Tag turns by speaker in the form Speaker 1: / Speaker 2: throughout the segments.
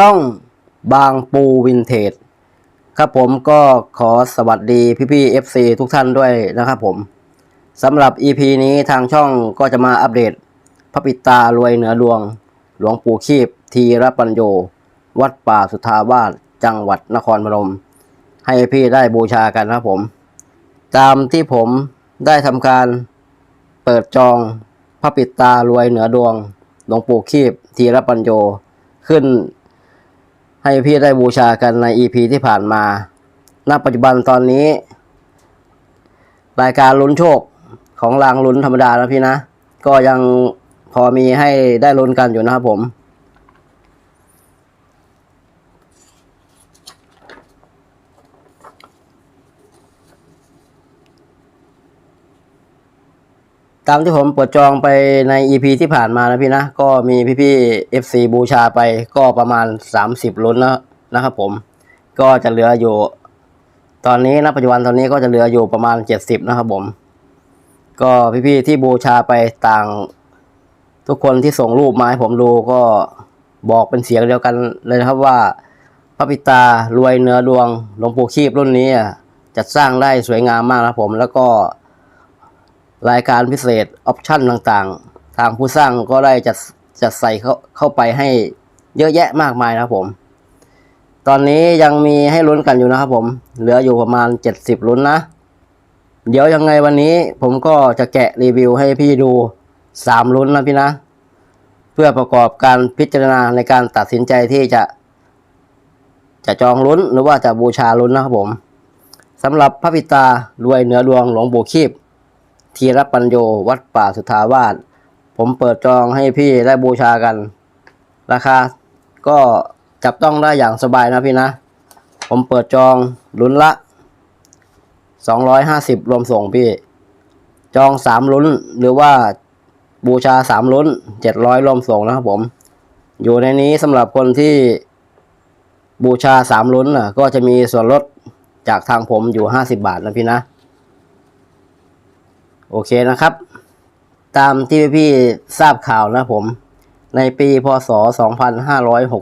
Speaker 1: ช่องบางปูวินเทจครับผมก็ขอสวัสดีพี่ๆ FC ทุกท่านด้วยนะครับผมสำหรับ EP นี้ทางช่องก็จะมาอัปเดต พระปิตารวยเหนือดวง หลวงปู่คีบทีรปัญโย วัดป่าสุทธาวาสจังหวัดนครพนม ให้พี่ได้บูชากันนะครับผม ตามที่ผมได้ทำการเปิดจองพระปิตารวยเหนือดวง หลวงปู่คีบทีรปัญโยขึ้น ให้พี่ได้บูชากันใน EP ที่ผ่านมา ณ ปัจจุบันตอนนี้ รายการลุ้นโชคของรางลุ้นธรรมดานะพี่นะ ก็ยังพอมีให้ได้ลุ้นกันอยู่นะครับผม ตามที่ผมเปิดจองไปใน EP ที่ผ่านมานะพี่นะ ก็มีพี่ๆ FC บูชาไปก็ประมาณ 30ลุ้นนะนะครับผม ก็จะเหลืออยู่ ตอนนี้ณปัจจุบันตอนนี้ก็จะเหลืออยู่ประมาณ 70 นะครับผม ก็พี่ๆที่บูชาไปต่าง ทุกคนที่ส่งรูปมาให้ผมดูก็บอกเป็นเสียงเดียวกันเลยนะครับว่า พระปิตารวยเนื้อดวงหลวงปู่คีบรุ่นนี้อะจัดสร้างได้สวยงามมากนะครับผม แล้วก็ รายการพิเศษออปชั่นต่างๆ ทางผู้สร้างก็ได้จัดจัดใส่เข้าเข้าไปให้เยอะแยะมากมายนะครับผม ตอนนี้ยังมีให้ลุ้นกันอยู่นะครับผม เหลืออยู่ประมาณ 70ลุ้นนะ เดี๋ยวยังไงวันนี้ผมก็จะแกะรีวิวให้พี่ดู 3 ลุ้นนะพี่นะ เพื่อประกอบการพิจารณาในการตัดสินใจที่จะ จะจองลุ้นหรือว่าจะบูชาลุ้นนะครับผมสำหรับพระปิตารวยเหนือดวงหลวงปู่คีบ ทีรปัญโยวัดป่าสุทธาวาสผมเปิดจองให้พี่ได้บูชากัน ราคาก็จับต้องได้อย่างสบายนะพี่นะ ผมเปิดจองลุ้นละ 250 รวมส่งพี่ จองสามลุ้นหรือว่าบูชาสามลุ้น 700 รวมส่งนะครับผม อยู่ในนี้สำหรับคนที่บูชาสามลุ้นน่ะก็จะมีส่วนลดจากทางผมอยู่ 50 บาทนะพี่นะ โอเคนะครับ ตามที่พี่ๆทราบข่าวนะผม ในปีพศ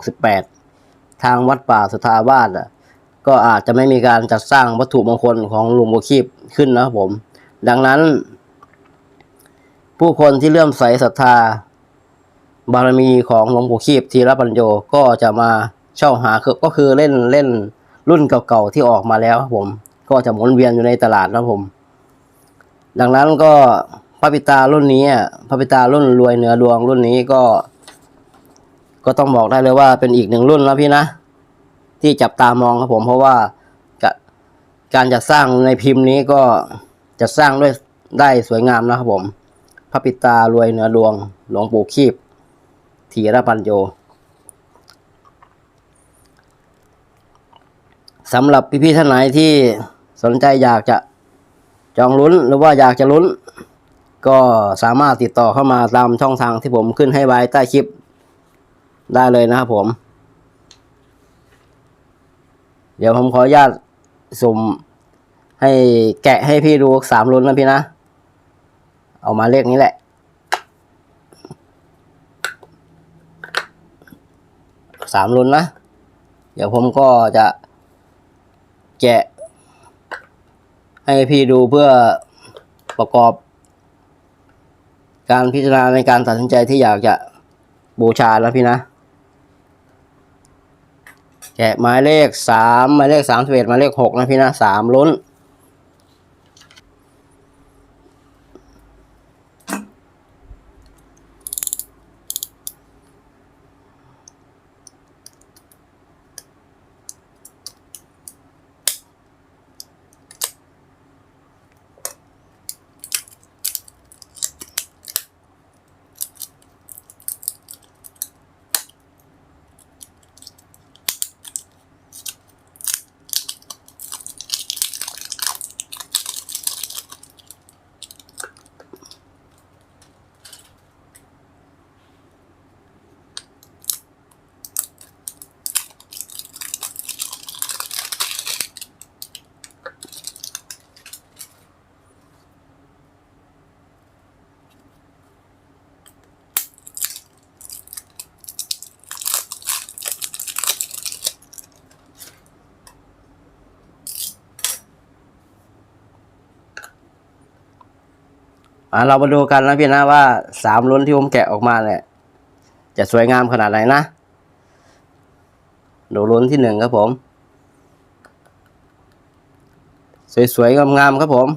Speaker 1: 2568 ทางวัดป่าสุทาวาสก็อาจจะไม่มีการจัดสร้างวัตถุมงคลของหลวงปู่คีบขึ้นนะผม ดังนั้น ผู้คนที่เลื่อมใสศรัทธา บารมีของหลวงปู่คีบทีรปัญโยก็จะมาเช่าหาคือก็คือเล่นเล่นรุ่นเก่าๆที่ออกมาแล้วครับผม ก็จะหมุนเวียนอยู่ในตลาดนะผม ดังนั้นก็พระปิตารุ่นนี้อะพระปิตารุ่นรวยเหนือดวงรุ่นนี้ก็ ก็ต้องบอกได้เลยว่าเป็นอีกหนึ่งรุ่นแล้วพี่นะ ที่จับตามองครับผม เพราะว่าการจัดสร้างในพิมพ์นี้ก็จะสร้างด้วยได้สวยงามนะครับผม พระปิตารวยเหนือดวง หลวงปู่คีบทีรปัญโยสำหรับพี่ๆท่านไหนที่สนใจอยากจะ จองลุ้นหรือว่าอยากจะลุ้น ก็สามารถติดต่อเข้ามาตามช่องทางที่ผมขึ้นให้ไว้ใต้คลิปได้เลยนะครับผม เดี๋ยวผมขออนุญาตสุ่มให้แกะให้พี่ดูสามลุ้นนะพี่นะ เอามาเลขนี้แหละ สามลุ้นนะ เดี๋ยวผมก็จะแกะ ให้พี่ดูเพื่อประกอบ การพิจารณาในการตัดสินใจที่อยากจะบูชาแล้วพี่นะ แกะหมายเลขสามหมายเลขสามสิบเอ็ดหมายเลขหกนะพี่นะสามลุ้น อ่าเรามาดูกันนะพี่นะว่าสามลุ้นที่ผมแกะออกมาเนี่ย จะสวยงามขนาดไหนนะ ดูลุ้นที่หนึ่งครับผม สวยๆงามๆครับผม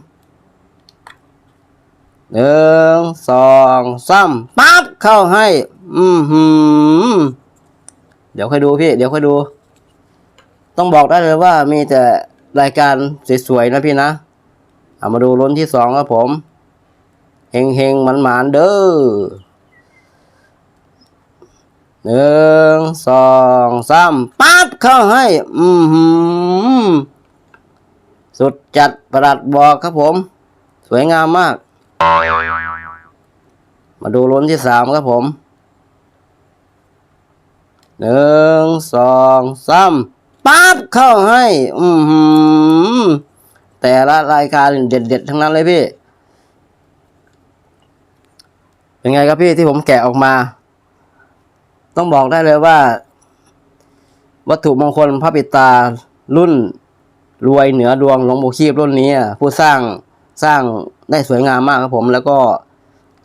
Speaker 1: หนึ่งสองสามปั๊บเข้าให้ อืมหืมเดี๋ยวค่อยดูพี่ เดี๋ยวค่อยดู ต้องบอกได้เลยว่ามีแต่รายการสวยๆนะพี่นะเอามาดูลุ้นที่สองครับผม เฮงเฮงๆหมันมานๆเด้อหนึ่งสองสามปั๊บเข้าให้อืมหืมสุดจัดประหลัดบอกครับผม สวยงามมาก มาดูลุ้นที่สามครับผมหนึ่งสองสามปั๊บเข้าให้ อืมหืมแต่ละรายการเด็ดๆ ทั้งนั้นเลยพี่ เป็นไงครับพี่ที่ผมแกะออกมา ต้องบอกได้เลยว่า วัตถุมงคลพระปิตารุ่นรวยเหนือดวงหลวงปู่คีบรุ่นนี้ผู้สร้างสร้างได้สวยงามมากครับผม แล้วก็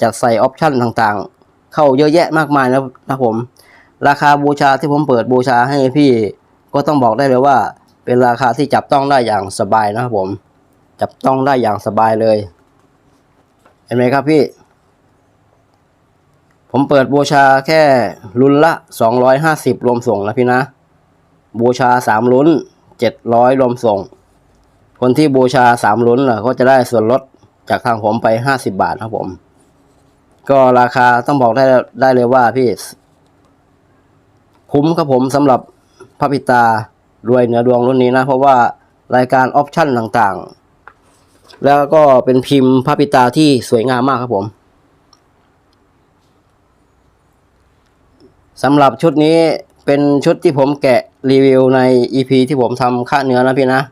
Speaker 1: จัดใส่ออปชั่นต่างๆ เข้าเยอะแยะมากมายนะครับผม ราคาบูชาที่ผมเปิดบูชาให้พี่ก็ต้องบอกได้เลยว่า เป็นราคาที่จับต้องได้อย่างสบายนะครับผม จับต้องได้อย่างสบายเลย เห็นไหมครับพี่ ผมเปิดบูชาแค่ลุ้นละสองร้อยห้าสิบรวมส่งนะพี่นะ บูชาสามลุ้นเจ็ดร้อยรวมส่ง คนที่บูชาสามลุ้นล่ะก็จะได้ส่วนลดจากทางผมไปห้าสิบาทครับผม ก็ราคาต้องบอกได้ได้เลยว่าพี่ คุ้มครับผมสำหรับพระปิตารวยเหนือดวงรุ่นนี้นะ เพราะว่ารายการออปชั่นต่างๆ แล้วก็เป็นพิมพ์พระปิตาที่สวยงามมากครับผม สำหรับชุดนี้เป็นชุดที่ผมแกะรีวิวใน EP ที่ผมทำค่าเนื้อนะพี่นะ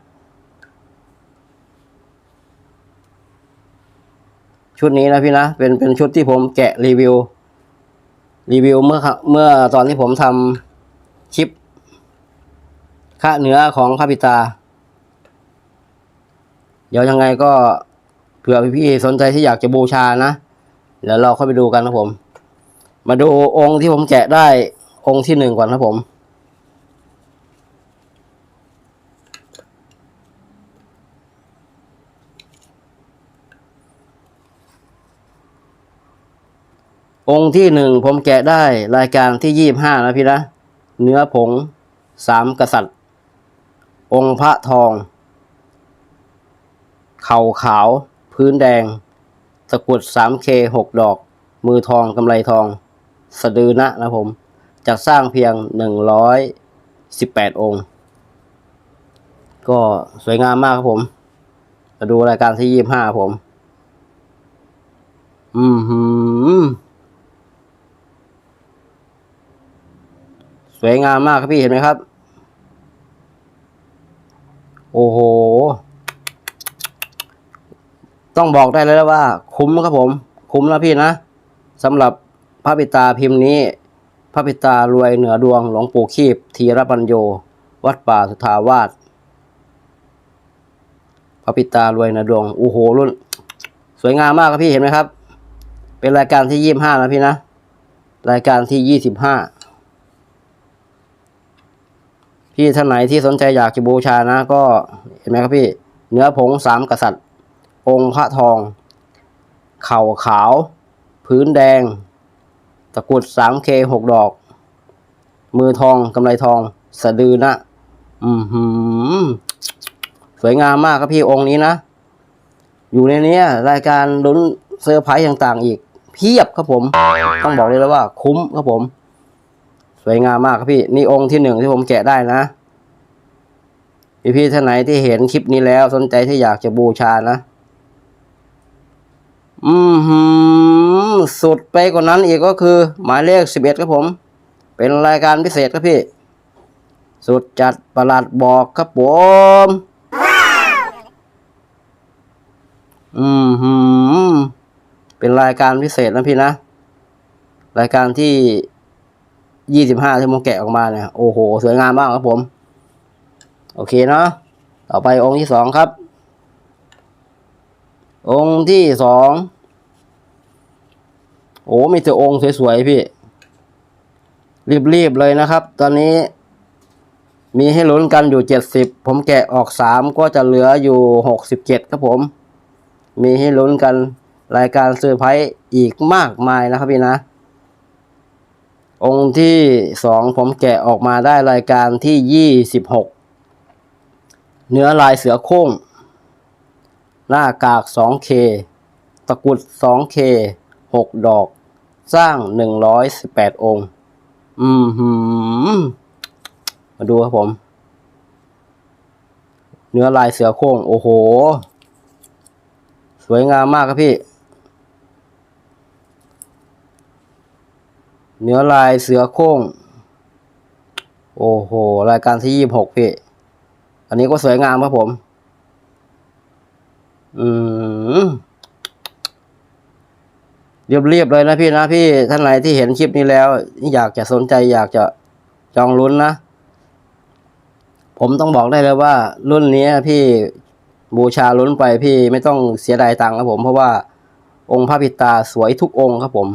Speaker 1: ชุดนี้นะพี่นะ เป็นเป็นชุดที่ผมแกะรีวิว รีวิวเมื่อเมื่อตอนที่ผมทำคลิปค่าเนื้อของพระปิตา เดี๋ยวยังไงก็เผื่อพี่ๆสนใจที่อยากจะบูชานะ เดี๋ยวเราเข้าไปดูกันนะผม มาดูองค์ที่ผมแกะได้องค์ที่หนึ่งก่อนนะผม องค์ที่หนึ่งผมแกะได้รายการที่ยี่บห้านะพี่นะ เนื้อผงสามกษัตริย์ องค์พระทอง เข่าขาว พื้นแดง ตะกุดสามเคหกดอก มือทองกำไรทอง สะดือนะนะผมจัดสร้างเพียงหนึ่งร้อยสิบแปดองค์ ก็สวยงามมากครับผม มาดูรายการที่ยี่ห้าผม อืมหืมสวยงามมากครับพี่เห็นไหมครับ โอ้โห ต้องบอกได้เลยว่า คุ้มครับผม คุ้มนะพี่นะสำหรับ พระปิตาพิมพ์นี้ พระปิตารวยเหนือดวงหลวงปู่คีบธีรปัญโย วัดป่าสุทาวาสพระปิตารวยเหนือดวงโอ้โหรุ่น สวยงามมากครับพี่เห็นไหมครับ เป็นรายการที่ยี่ห้านะพี่นะ รายการที่ยี่สิบห้าพี่ท่านไหนที่สนใจอยากจะบูชานะ ก็เห็นไหมครับพี่ เนื้อผงสามกษัตริย์ องค์พระทอง เข่าขาว พื้นแดง ตะกรุดสามเคหกดอก มือทองกำไรทอง สะดือนะ อืมหืมสวยงามมากครับพี่องค์นี้นะ อยู่ในนี้รายการลุ้นเซอร์ไพรส์ต่างๆ อีก เพียบครับผม ต้องบอกเลยแล้วว่า คุ้มครับผม สวยงามมากครับพี่ นี่องค์ที่หนึ่งที่ผมแกะได้นะ พี่พี่ๆท่านไหนที่เห็นคลิปนี้แล้วสนใจที่อยากจะบูชานะ อืมหืม สุดไปกว่านั้นอีกก็คือ หมายเลขสิบเอ็ดครับผม เป็นรายการพิเศษครับพี่ สุดจัดประหลัดบอกครับผมอืมหืมเป็นรายการพิเศษนะพี่นะ รายการที่ยี่สิบห้าที่ผมแกะออกมาเนี่ยโอ้โห สวยงามมากครับผม โอเคเนาะต่อไปองค์ที่สองครับ องค์ที่สอง โอ้มีแต่องค์สวยๆพี่ รีบๆเลยนะครับ ตอนนี้มีให้ลุ้นกันอยู่เจ็ดสิบผมแกะออกสามก็จะเหลืออยู่หกสิบเจ็ดครับผม มีให้ลุ้นกันรายการเซอร์ไพรส์อีกมากมายนะครับพี่นะ องค์ที่สองผมแกะออกมาได้รายการที่ยี่สิบหกเนื้อลายเสือโคร่งหน้ากาก 2K ตะกุด 2K 6 ดอก สร้าง118องค์ อืมหืมมาดูครับผม เนื้อลายเสือโคร่ง โอ้โห สวยงามมากครับพี่ เนื้อลายเสือโคร่ง โอ้โห รายการที่ยี่บหกพี่ อันนี้ก็สวยงามครับผม อืม เรียบๆเลยนะพี่นะพี่ท่านไหนที่เห็นคลิปนี้แล้ว อยากจะสนใจอยากจะจองลุ้นนะ ผมต้องบอกได้เลยว่า รุ่นนี้พี่บูชาลุ้นไปพี่ไม่ต้องเสียดายตังค์ครับผม เพราะว่าองค์พระปิตาสวยทุกองค์ครับผม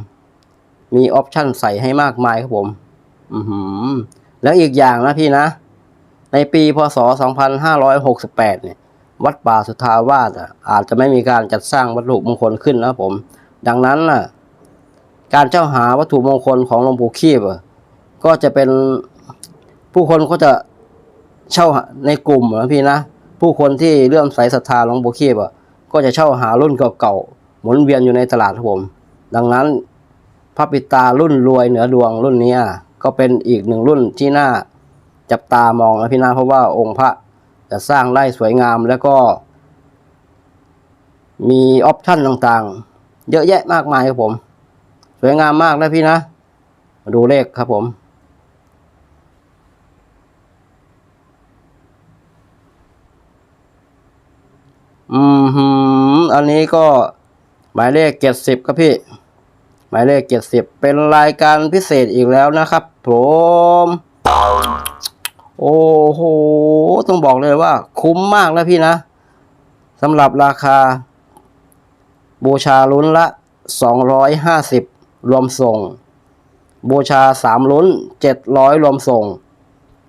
Speaker 1: มีออปชั่นใส่ให้มากมายครับผม อือหือแล้วอีกอย่างนะพี่นะ ในปีพศ 2568 เนี่ย วัดป่าสุทธาวาสอะอาจจะไม่มีการจัดสร้างวัตถุมงคลขึ้นนะครับผม ดังนั้นน่ะการเจ้าหาวัตถุมงคลของหลวงปู่คีบก็จะเป็นผู้คนก็จะเช่าในกลุ่มนะพี่นะผู้คนที่เลื่อมใสศรัทธาหลวงปู่คีบก็จะเช่าหารุ่นเก่าๆหมุนเวียนอยู่ในตลาดครับผม ดังนั้นพระปิตารุ่นรวยเหนือดวงรุ่นนี้ก็เป็นอีกหนึ่งรุ่นที่น่าจับตามองนะพี่นะเพราะว่าองค์พระจะสร้างได้สวยงามแล้วก็ มีออปชั่นต่างๆ เยอะแยะมากมายครับผม สวยงามมากนะพี่นะ มาดูเลขครับผมอืมหืมอันนี้ก็หมายเลขเจ็ดสิบครับพี่ หมายเลขเจ็ดสิบเป็นรายการพิเศษอีกแล้วนะครับผมโอ้โห ต้องบอกเลยว่าคุ้มมากนะพี่นะสำหรับราคา บูชาลุ้นละ 250 รวมส่ง บูชา 3 ลุ้น 700 รวมส่ง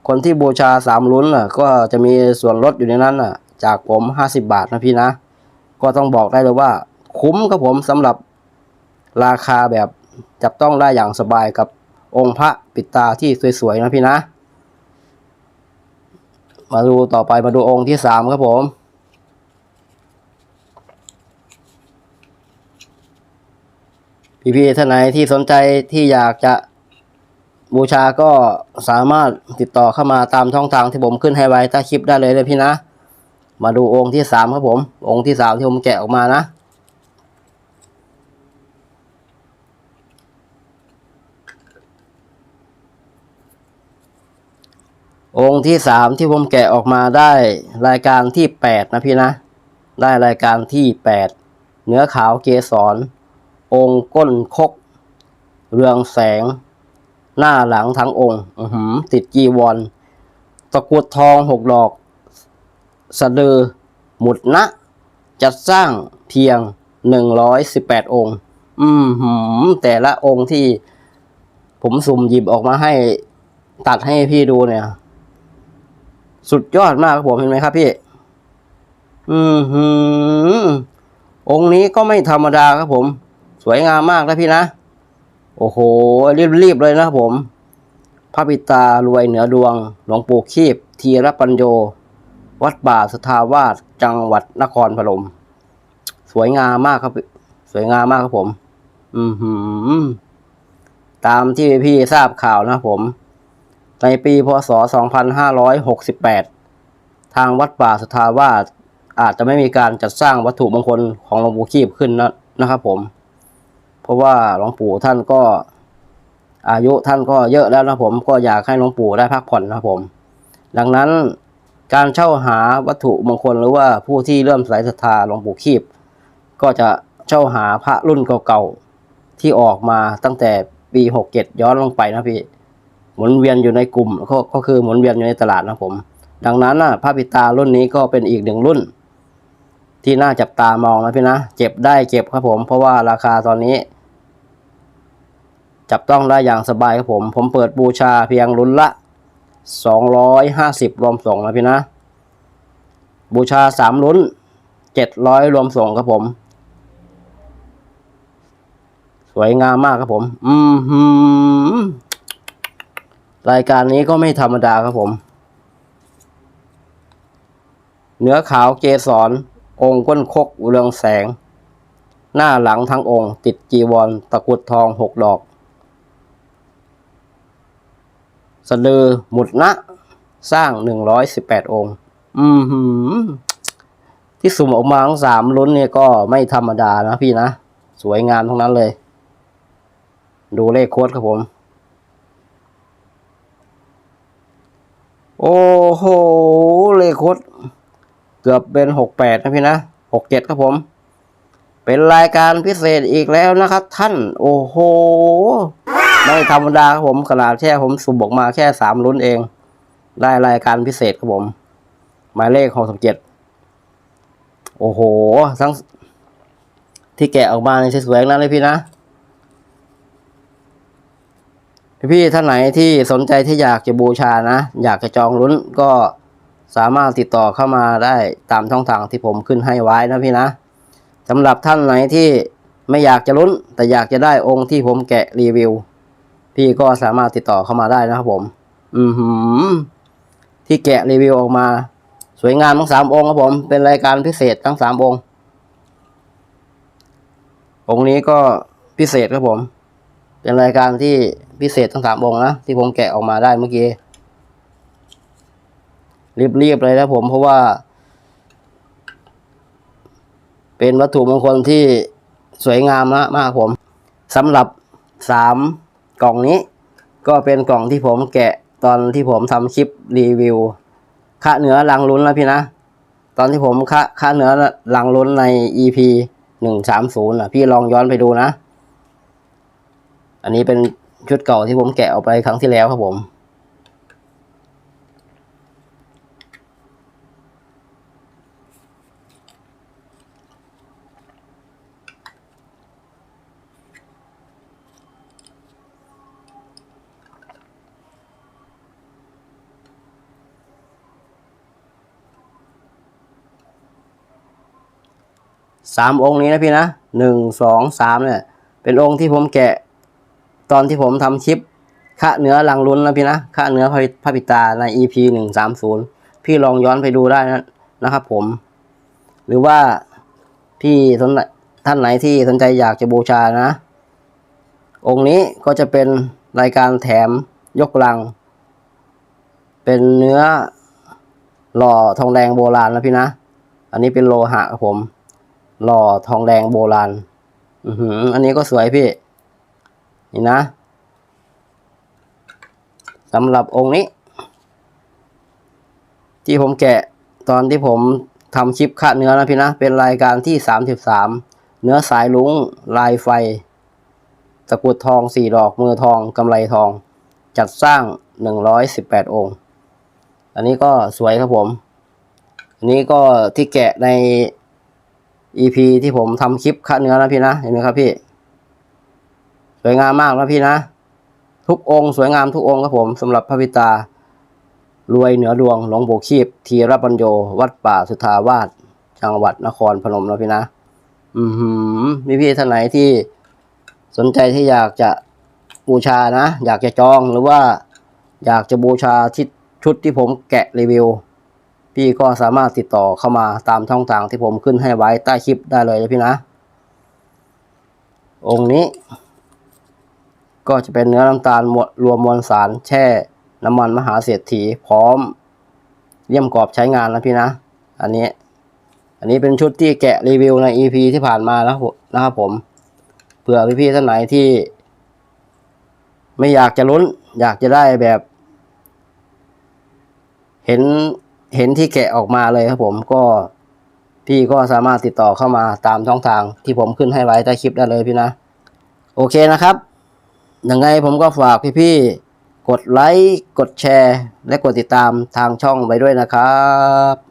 Speaker 1: คนที่บูชา 3 ลุ้นน่ะก็จะมีส่วนลดอยู่ในนั้นน่ะ จากผม 50 บาทนะพี่นะ ก็ต้องบอกได้เลยว่า คุ้มครับผมสำหรับราคาแบบจับต้องได้อย่างสบายกับองค์พระปิดตาที่สวยๆนะพี่นะ มาดูต่อไปมาดูองค์ที่สามครับผม พี่ๆท่านไหนที่สนใจที่อยากจะบูชาก็สามารถติดต่อเข้ามาตามช่องทางที่ผมขึ้นให้ไว้ใต้คลิปได้เลยเลยพี่นะ มาดูองค์ที่สามครับผม องค์ที่สามที่ผมแกะออกมานะ องค์ที่สามที่ผมแกะออกมาได้รายการที่แปดนะพี่นะ ได้รายการที่แปดเนื้อขาวเกสร องค์ก้นคก เรืองแสง หน้าหลังทั้งองค์ติดจีวร ตะกุดทองหกดอก สะดือ หมุดนะ จัดสร้างเพียงหนึ่งร้อยสิบแปดองค์ อืมแต่ละองค์ที่ผมสุ่มหยิบออกมาให้ตัดให้พี่ดูเนี่ย สุดยอดมากครับผมเห็นไหมครับพี่ อืมองค์นี้ก็ไม่ธรรมดาครับผม วยงามมากนะพี่นะ โอ้โห รีบๆเลยนะครับผม พระปิตารวยเหนือดวง หลวงปู่คีบทีรปัญโย วัดป่าสทาวาสจังหวัดนครพนม สวยงามมากครับ สวยงามมากครับผม อืมหืมตามที่พี่ทราบข่าวนะครับผม ในปีพศ 2568 ทางวัดป่าสุทาวาสอาจจะไม่มีการจัดสร้างวัตถุมงคลของหลวงปู่คีบขึ้นนะนะครับผม เพราะว่าหลวงปู่ท่านก็ อายุท่านก็เยอะแล้วนะผมก็อยากให้หลวงปู่ได้พักผ่อนนะผม ดังนั้นการเช่าหาวัตถุมงคลหรือว่าผู้ที่เริ่อมสายศรัทธาหลวงปู่คีบ ก็จะเช่าหาพระรุ่นเก่าๆที่ออกมาตั้งแต่ปีหกเจ็ดย้อนลงไปนะพี่หมุนเวียนอยู่ในกลุ่มก็ก็คือหมุนเวียนอยู่ในตลาดนะผม ดังนั้นนะพระปิตารุ่นนี้ก็เป็นอีกหนึ่งรุ่น ที่น่าจับตามองนะพี่นะเจ็บได้เก็บครับผม เพราะว่าราคาตอนนี้ จับต้องได้อย่างสบายครับผม ผมเปิดบูชาเพียงลุ้นละสองร้อยห้าสิบรวมส่งนะพี่นะ บูชาสามลุ้นเจ็ดร้อยรวมส่งครับผม สวยงามมากครับผมอืมหืมรายการนี้ก็ไม่ธรรมดาครับผม เนื้อขาวเกสรองค์ก้นคกเรืองแสง หน้าหลังทั้งองค์ ติดจีวร ตะกุดทองหกดอก สะดือหมุดนะ สร้างหนึ่งร้อยสิบแปดองค์ อืมหืมที่สุ่มออกมาทั้งสามลุ้นเนี่ยก็ไม่ธรรมดานะพี่นะ สวยงามทั้งนั้นเลย ดูเลขโค้ดครับผม โอ้โห เลขโค้ดเกือบเป็นหกแปดนะพี่นะหกเจ็ดครับผม เป็นรายการพิเศษอีกแล้วนะครับท่าน โอ้โห ไม่ธรรมดาครับผมขนาดแค่ผมสุ่มออกมาแค่สามลุ้นเอง ได้รายการพิเศษครับผม หมายเลขหกสิบเจ็ดโอ้โห ทั้ง ที่แกะออกมาในสวยๆทั้งนั้นเลยพี่นะ พี่ท่านไหนที่สนใจที่อยากจะบูชานะ อยากจะจองลุ้นก็สามารถติดต่อเข้ามาได้ตามช่องทางที่ผมขึ้นให้ไว้นะพี่นะสำหรับท่านไหนที่ไม่อยากจะลุ้น แต่อยากจะได้องค์ที่ผมแกะรีวิว พี่ก็สามารถติดต่อเข้ามาได้นะครับผม อือหือ ที่แกะรีวิวออกมา สวยงามทั้งสามองค์ครับผม เป็นรายการพิเศษทั้งสามองค์ องค์นี้ก็พิเศษครับผม เป็นรายการที่พิเศษทั้งสามองค์นะที่ผมแกะออกมาได้เมื่อกี้รีบๆเลยนะผมเพราะว่า เป็นวัตถุมงคลที่สวยงามมากผมสำหรับสาม กล่องนี้ก็เป็นกล่องที่ผมแกะตอนที่ผมทำคลิปรีวิวค่าเนื้อลังลุ้นแล้วพี่นะ ตอนที่ผมค่าค่าเนื้อลังลุ้นใน EP หนึ่งสามศูนย์อะพี่ลองย้อนไปดูนะ อันนี้เป็นชุดเก่าที่ผมแกะออกไปครั้งที่แล้วครับผม สามองค์นี้นะพี่นะหนึ่งสองสามเนี่ย เป็นองค์ที่ผมแกะตอนที่ผมทำคลิปค่าเนื้อลังลุ้นนะพี่นะค่าเนื้อพระพระปิตาใน EP หนึ่งสามศูนย์พี่ลองย้อนไปดูได้นะนะครับผม หรือว่าพี่สนท่านไหนที่สนใจอยากจะบูชานะ องค์นี้ก็จะเป็นรายการแถมยกลัง เป็นเนื้อหล่อทองแดงโบราณนะพี่นะ อันนี้เป็นโลหะครับผม หล่อทองแดงโบราณ อือหือ อันนี้ก็สวยพี่ นี่นะสำหรับองค์นี้ ที่ผมแกะตอนที่ผมทำคลิปคัดเนื้อนะพี่นะ เป็นรายการที่สามสิบสามเนื้อสายลุงลายไฟ ตะกุดทองสี่ดอกมือทองกำไรทอง จัดสร้างหนึ่งร้อยสิบแปดองค์ อันนี้ก็สวยครับผม อันนี้ก็ที่แกะใน EP ที่ผมทำคลิปคัดเนื้อนะพี่นะ เห็นไหมครับพี่ สวยงามมากนะพี่นะ ทุกองค์สวยงามทุกองค์ครับผมสำหรับพระพิตารวยเหนือดวงหลวงปู่คีบทีรปัญโยวัดป่าสุทาวาสจังหวัดนครพนมนะพี่นะ อือหือมีพี่ท่านไหนที่สนใจที่อยากจะบูชานะ อยากจะจองหรือว่าอยากจะบูชาที่ชุดที่ผมแกะรีวิว พี่ก็สามารถติดต่อเข้ามาตามช่องทางที่ผมขึ้นให้ไว้ใต้คลิปได้เลยนะพี่นะ องค์นี้ ก็จะเป็นเนื้อน้ำตาลรวมมวลสารแช่น้ำมันมหาเศรษฐีพร้อมเลี่ยมกรอบใช้งานนะพี่นะ อันนี้ อันนี้เป็นชุดที่แกะรีวิวใน EP ที่ผ่านมาแล้วนะครับผมเผื่อพี่ๆท่านไหนที่ ไม่อยากจะลุ้น อยากจะได้แบบ เห็น เห็นที่แกะออกมาเลยครับผมก็พี่ก็สามารถติดต่อเข้ามาตามช่องทางที่ผมขึ้นให้ไว้ใต้คลิปได้เลยพี่นะ โอเคนะครับยังไงผมก็ฝากพี่ๆกดไลค์กดแชร์ และกดติดตามทางช่องไว้ด้วยนะครับ